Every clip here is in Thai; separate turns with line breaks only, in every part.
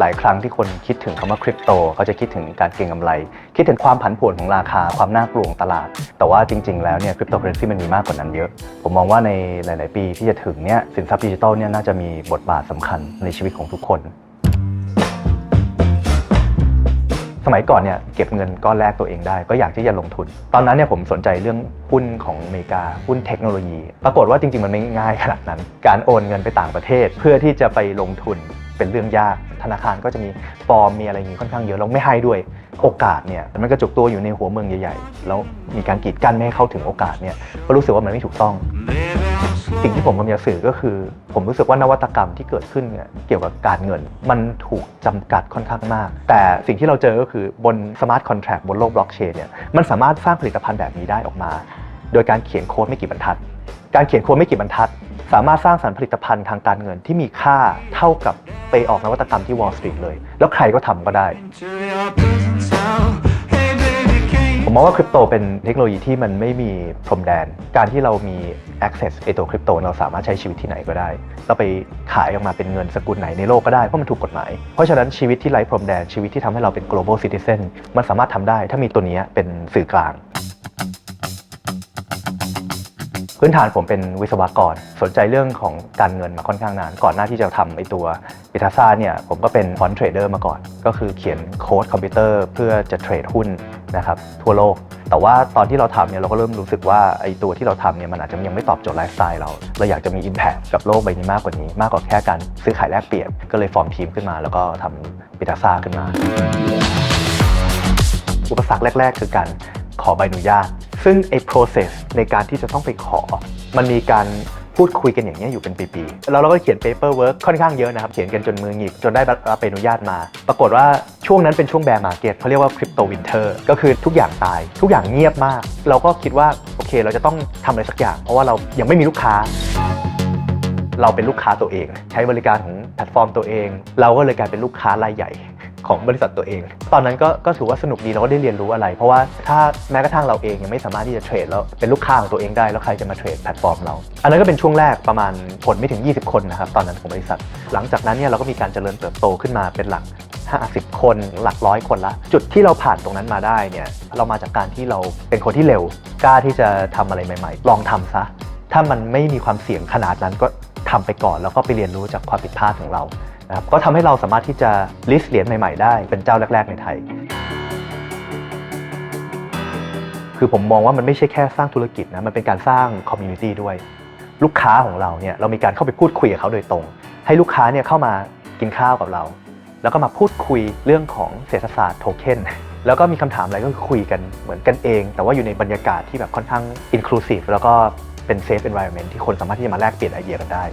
หลายครั้งที่คนคิดถึงคำว่าคริปโตเขาจะคิดถึงการเก็งกำไร คิดถึงความผันผวนของราคาความน่ากลัวของตลาด แต่ว่าจริง ๆ แล้วเนี่ยคริปโตเคอเรนซีมันมีมากกว่านั้นเยอะ ผมมองว่าในหลาย ๆ ปีที่จะถึงเนี่ยสินทรัพย์ดิจิทัลเนี่ยน่าจะมีบทบาทสำคัญในชีวิตของทุกคนสมัยก่อนเนี่ยเก็บเงินก้อนแรกตัวเองได้ ก็อยากที่จะลงทุน ตอนนั้นเนี่ยผมสนใจเรื่องหุ้นของอเมริกาหุ้นเทคโนโลยี ปรากฏว่าจริง ๆ มันไม่ง่ายขนาดนั้น การโอนเงินไปต่างประเทศ เพื่อที่จะไปลงทุนเป็นเรื่องยาก ธนาคารก็จะมีฟอร์มมีอะไรอย่างนี้ค่อนข้างเยอะแล้วไม่ให้ด้วยโอกาสเนี่ยมันกระจุกตัวอยู่ในหัวเมืองใหญ่ๆ แล้วมีการกีดกันไม่ให้เข้าถึงโอกาสเนี่ยก็รู้สึกว่ามันไม่ถูกต้อง สิ่งที่ผมกำลังจะสื่อก็คือ ผมรู้สึกว่านวัตกรรมที่เกิดขึ้นเนี่ยเกี่ยวกับการเงิน มันถูกจำกัดค่อนข้างมาก แต่สิ่งที่เราเจอก็คือบนสมาร์ทคอนแท็กบนโลกบล็อกเชนเนี่ยมันสามารถสร้างผลิตภัณฑ์แบบนี้ได้ออกมา โดยการเขียนโค้ดไม่กี่บรรทัด การเขียนโค้ดไม่กี่บรรทัด สามารถสร้างสรรค์ผลิตภัณฑ์ทางการเงินที่มีค่าเท่ากับไปออกนวัตกรรมที่ Wall Street เลย แล้วใครก็ทำก็ได้ ผมมองว่าคริปโตเป็นเทคโนโลยีที่มันไม่มีพรมแดน การที่เรามี access ไอตัวคริปโตเราสามารถใช้ชีวิตที่ไหนก็ได้ เราไปขายออกมาเป็นเงินสกุลไหนในโลกก็ได้ เพราะมันถูกกฎหมาย เพราะฉะนั้นชีวิตที่ไร้พรมแดนชีวิตที่ทำให้เราเป็น global citizen มันสามารถทำได้ ถ้ามีตัวนี้เป็นสื่อกลาง พื้นฐานผมเป็นวิศวกร สนใจเรื่องของการเงินมาค่อนข้างนาน ก่อนหน้าที่จะทำไอตัวบิทาซ่าเนี่ยผมก็เป็นฟอนเทรดเดอร์มาก่อน ก็คือเขียนโค้ดคอมพิวเตอร์เพื่อจะเทรดหุ้นนะครับทั่วโลก แต่ว่าตอนที่เราทำเนี่ยเราก็เริ่มรู้สึกว่าไอตัวที่เราทำเนี่ยมันอาจจะยังไม่ตอบโจทย์ไลฟ์สไตล์เรา เราอยากจะมี Impact กับโลกใบนี้มากกว่านี้ มากกว่าแค่การซื้อขายแลกเปลี่ยนก็เลยฟอร์มทีมขึ้นมา แล้วก็ทำบิทาซ่าขึ้นมา อุปสรรคแรก ๆ คือการขอใบอนุญาต ซึ่งไอ้ process ในการที่จะต้องไปขอ มันมีการพูดคุยกันอย่างนี้ยอยู่เป็นปีๆ แล้วเราก็เขียน paperwork ค่อนข้างเยอะนะครับ เขียนกันจนมือหงิก จนได้รับใบอนุญาตมา ปรากฏว่าช่วงนั้นเป็นช่วง bear market เขาเรียกว่า crypto winter ก็คือทุกอย่างตาย ทุกอย่างเงียบมาก เราก็คิดว่า โอเค เราจะต้องทำอะไรสักอย่าง เพราะว่าเรายังไม่มีลูกค้า เราเป็นลูกค้าตัวเอง ใช้บริการของแพลตฟอร์มตัวเอง เราก็เลยกลายเป็นลูกค้ารายใหญ่ ของบริษัทตัวเอง ตอนนั้นก็ก็ถือว่าสนุกดีเราก็ได้เรียนรู้อะไร เพราะว่าถ้าแม้กระทั่งเราเองยังไม่สามารถที่จะเทรดแล้วเป็นลูกค้าของตัวเองได้แล้วใครจะมาเทรดแพลตฟอร์มเรา อันนั้นก็เป็นช่วงแรกประมาณผลไม่ถึง 20 คนนะครับตอนนั้นของบริษัท หลังจากนั้นเนี่ยเราก็มีการเจริญเติบโตขึ้นมาเป็นหลัก50 คนหลักร้อยคนละ จุดที่เราผ่านตรงนั้นมาได้เนี่ยเรามาจากการที่เราเป็นคนที่เร็วกล้าที่จะทำอะไรใหม่ ๆ ลองทำซะ ถ้ามันไม่มีความเสี่ยงขนาดนั้นก็ทำไปก่อน แล้วก็ไปเรียนรู้จากความผิดพลาดของเรา นะครับก็ทำให้เราสามารถที่จะลิสต์เหรียญใหม่ๆได้เป็นเจ้าแรก ๆ ในไทย คือผมมองว่ามันไม่ใช่แค่สร้างธุรกิจนะมันเป็นการสร้างคอมมูนิตี้ด้วย ลูกค้าของเราเนี่ยเรามีการเข้าไปพูดคุยกับเขาโดยตรง ให้ลูกค้าเนี่ยเข้ามากินข้าวกับเรา แล้วก็มาพูดคุยเรื่องของเศรษฐศาสตร์โทเค็นแล้วก็มีคำถามอะไรก็คุยกันเหมือนกันเอง แต่ว่าอยู่ในบรรยากาศที่แบบค่อนข้าง inclusive แล้วก็เป็น safe environment ที่คนสามารถที่จะมาแลกเปลี่ยนไอเดียกันได้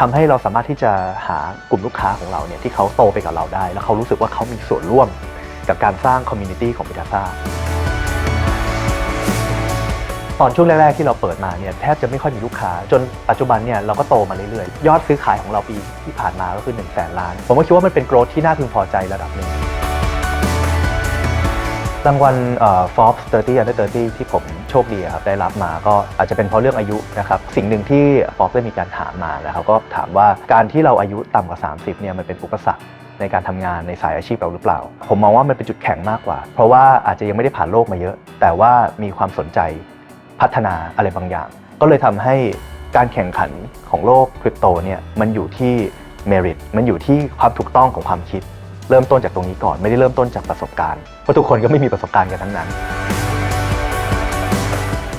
ทำให้เราสามารถที่จะหากลุ่มลูกค้าของเราเนี่ยที่เขาโตไปกับเราได้ แล้วเขารู้สึกว่าเขามีส่วนร่วมกับการสร้าง community ของบิทาซ่าตอนช่วงแรก ๆ ที่เราเปิดมาเนี่ยแทบจะไม่ค่อยมีลูกค้า จนปัจจุบันเนี่ยเราก็โตมาเรื่อยๆ ยอดซื้อขายของเราปีที่ผ่านมาก็คือ1นึ่งแสนล้าน ผมก็คิดว่ามันเป็นโกรธที่น่าพึงพอใจระดับหนึ่งรางวัล Forbes 30 Under 30 ที่ผม โชคดีครับได้รับมาก็อาจจะเป็นเพราะเรื่องอายุนะครับสิ่งหนึ่งที่ Forbes ได้มีการถามมานะครับก็ถามว่าการที่เราอายุต่ำกว่า 30เนี่ยมันเป็นอุปสรรคในการทำงานในสายอาชีพเราหรือเปล่า ผมมองว่ามันเป็นจุดแข็งมากกว่า เพราะว่าอาจจะยังไม่ได้ผ่านโลกมาเยอะ แต่ว่ามีความสนใจพัฒนาอะไรบางอย่าง ก็เลยทำให้การแข่งขันของโลกคริปโตเนี่ยมันอยู่ที่ merit มันอยู่ที่ความถูกต้องของความคิด เริ่มต้นจากตรงนี้ก่อนไม่ได้เริ่มต้นจากประสบการณ์เพราะทุกคนก็ไม่มีประสบการณ์กันทั้งนั้น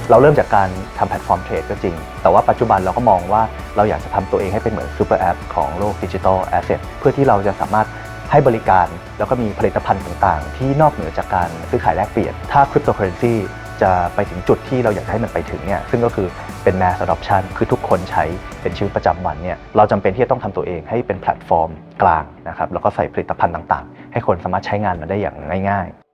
เราเริ่มจากการทำแพลตฟอร์มเทรดก็จริง แต่ว่าปัจจุบันเราก็มองว่าเราอยากจะทำตัวเองให้เป็นเหมือนซูเปอร์แอปของโลกดิจิทัลแอสเซทเพื่อที่เราจะสามารถให้บริการแล้วก็มีผลิตภัณฑ์ต่างๆ ที่นอกเหนือจากการซื้อขายแลกเปลี่ยน ถ้าคริปโตเคอเรนซีจะไปถึงจุดที่เราอยากให้มันไปถึงเนี่ยซึ่งก็คือเป็น mass adoption คือทุกคนใช้เป็นชีวิตประจำวันเนี่ยเราจำเป็นที่จะต้องทำตัวเองให้เป็นแพลตฟอร์มกลางนะครับแล้วก็ใส่ผลิตภัณฑ์ต่างๆ ให้คนสามารถใช้งานมันได้อย่างง่าย ๆ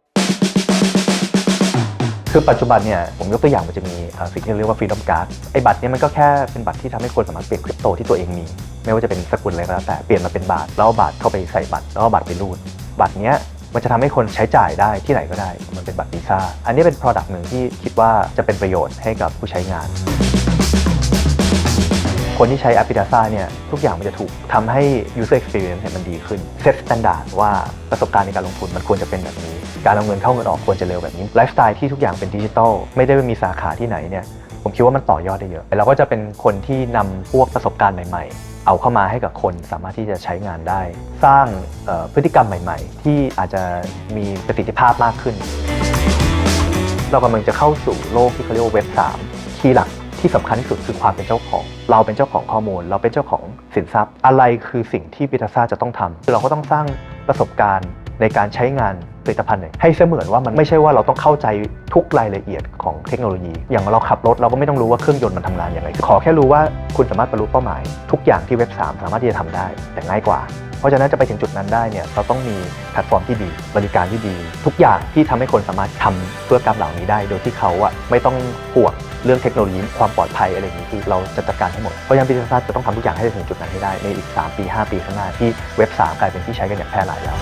คือปัจจุบันเนี่ยผมยกตัวอย่างมันจะมีสิ่งที่เรียกว่า Freedom Card ไอ้บัตรเนี่ยมันก็แค่เป็นบัตรที่ทำให้คนสามารถเปลี่ยนคริปโตที่ตัวเองมี ไม่ว่าจะเป็นสกุลอะไรก็แล้วแต่เปลี่ยนมาเป็นบาทแล้วบาทเข้าไปใส่บัตรแล้วบัตรไปรูดบัตรเนี้ยมันจะทำให้คนใช้จ่ายได้ที่ไหนก็ได้ มันเป็นบัตรวีซ่าอันนี้เป็น Product หนึ่งที่คิดว่าจะเป็นประโยชน์ให้กับผู้ใช้งาน คนที่ใช้แอป b i t a s a เนี่ยทุกอย่างมันจะถูกทำให้ user experience เนี่ยมันดีขึ้น set standard ว่าประสบการณ์ในการลงทุนมันควรจะเป็นแบบนี้ การเอาเงินเข้าเงินออกควรจะเร็วแบบนี้ไลฟ์สไตล์ที่ทุกอย่างเป็นดิจิทัลไม่ได้มีสาขาที่ไหนเนี่ยผมคิดว่ามันต่อยอดได้เยอะเราก็จะเป็นคนที่นำพวกประสบการณ์ใหม่ๆ เอาเข้ามาให้กับคนสามารถที่จะใช้งานได้ สร้างพฤติกรรมใหม่ ๆ ที่อาจจะมีประสิทธิภาพมากขึ้น เรากำลังจะเข้าสู่โลกที่เขาเรียกว่าเว็บ3คีย์หลัก ที่สำคัญที่สุดคือความเป็นเจ้าของ เราเป็นเจ้าของข้อมูล เราเป็นเจ้าของสินทรัพย์ อะไรคือสิ่งที่บิทัซ่าจะต้องทำคือเราก็ต้องสร้างประสบการณ์ในการใช้งาน ผลิตภัณฑ์เนี่ยให้เสมือนว่ามันไม่ใช่ว่าเราต้องเข้าใจทุกรายละเอียดของเทคโนโลยี อย่างเราขับรถเราก็ไม่ต้องรู้ว่าเครื่องยนต์มันทำงานอย่างไรขอแค่รู้ว่าคุณสามารถบรรลุเป้าหมาย ทุกอย่างที่เว็บ 3 สามารถที่จะทำได้ แต่ง่ายกว่า เพราะฉะนั้นจะไปถึงจุดนั้นได้เนี่ยเราต้องมีแพลตฟอร์มที่ดี บริการที่ดี ทุกอย่างที่ทำให้คนสามารถทำธุรกรรมเหล่านี้ได้ โดยที่เขาอะไม่ต้องห่วงเรื่องเทคโนโลยีความปลอดภัยอะไรอย่างนี้คือเราจะจัดการให้หมด เพราะฉะนั้นบิสซัสจะต้องทำทุกอย่างให้ถึงจุดนั้นให้ได้ในอีก 3 ปี 5 ปีข้างหน้าที่เว็บ 3 กลายเป็นที่ใช้กันอย่างแพร่หลายแล้ว